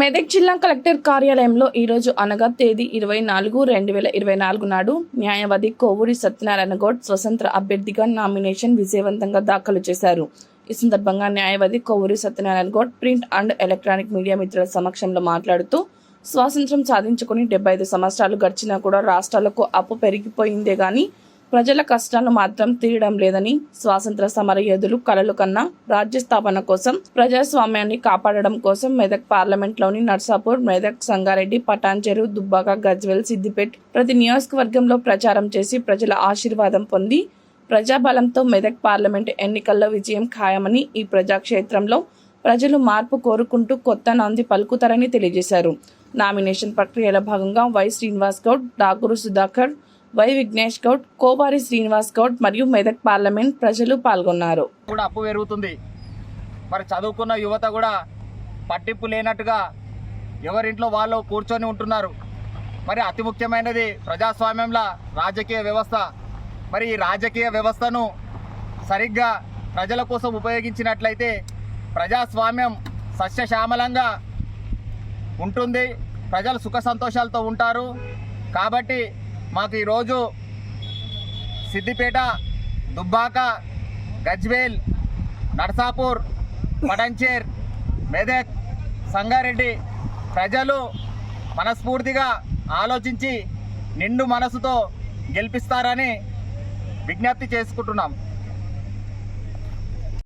మెదక్ జిల్లా కలెక్టర్ కార్యాలయంలో ఈరోజు అనగా తేదీ ఇరవై నాలుగు రెండు వేల ఇరవై నాలుగు నాడు న్యాయవాది కోవూరి సత్యనారాయణ గౌడ్ స్వతంత్ర అభ్యర్థిగా నామినేషన్ విజయవంతంగా దాఖలు చేశారు. ఈ సందర్భంగా న్యాయవాది Kovuri Satyanarayana Goud print and electronic media మిత్రుల సమక్షంలో మాట్లాడుతూ స్వాతంత్ర్యం సాధించుకుని డెబ్బై ఐదు సంవత్సరాలు గడిచినా కూడా రాష్ట్రాలకు అప్పు పెరిగిపోయిందే గాని ప్రజల కష్టాలు మాత్రం తీయడం లేదని స్వాతంత్ర సమర యోధులు కలలు కన్నా రాజ్య స్థాపన కోసం ప్రజాస్వామ్యాన్ని కాపాడడం కోసం మెదక్ పార్లమెంట్లోని నర్సాపూర్ మెదక్ సంగారెడ్డి పటాన్చెరు దుబ్బాక గజ్వెల్ సిద్దిపేట్ ప్రతి నియోజకవర్గంలో ప్రచారం చేసి ప్రజల ఆశీర్వాదం పొంది ప్రజాబలంతో మెదక్ పార్లమెంటు ఎన్నికల్లో విజయం ఖాయమని ఈ ప్రజాక్షేత్రంలో ప్రజలు మార్పు కోరుకుంటూ కొత్త నాంది పలుకుతారని తెలియజేశారు. నామినేషన్ ప్రక్రియలో భాగంగా వై శ్రీనివాస్ గౌడ్ డాకూరు సుధాకర్ వై విఘ్నేష్ గౌడ్ కోవారి శ్రీనివాస్ గౌడ్ మరియు మెదక్ పార్లమెంట్ ప్రజలు పాల్గొన్నారు. కూడా అప్పు పెరుగుతుంది. మరి చదువుకున్న యువత కూడా పట్టింపు లేనట్టుగా ఎవరింట్లో వాళ్ళు కూర్చొని ఉంటున్నారు. మరి అతి ముఖ్యమైనది ప్రజాస్వామ్యంలో రాజకీయ వ్యవస్థ. మరి ఈ రాజకీయ వ్యవస్థను సరిగ్గా ప్రజల కోసం ఉపయోగించినట్లయితే ప్రజాస్వామ్యం సస్యశ్యామలంగా ఉంటుంది. ప్రజలు సుఖ సంతోషాలతో ఉంటారు. కాబట్టి మాకు ఈరోజు సిద్దిపేట దుబ్బాక గజ్వేల్ నర్సాపూర్ పడంచేర్ మెదక్ సంగారెడ్డి ప్రజలు మనస్ఫూర్తిగా ఆలోచించి నిండు మనసుతో గెలిపిస్తారని విజ్ఞప్తి చేసుకుంటున్నాం.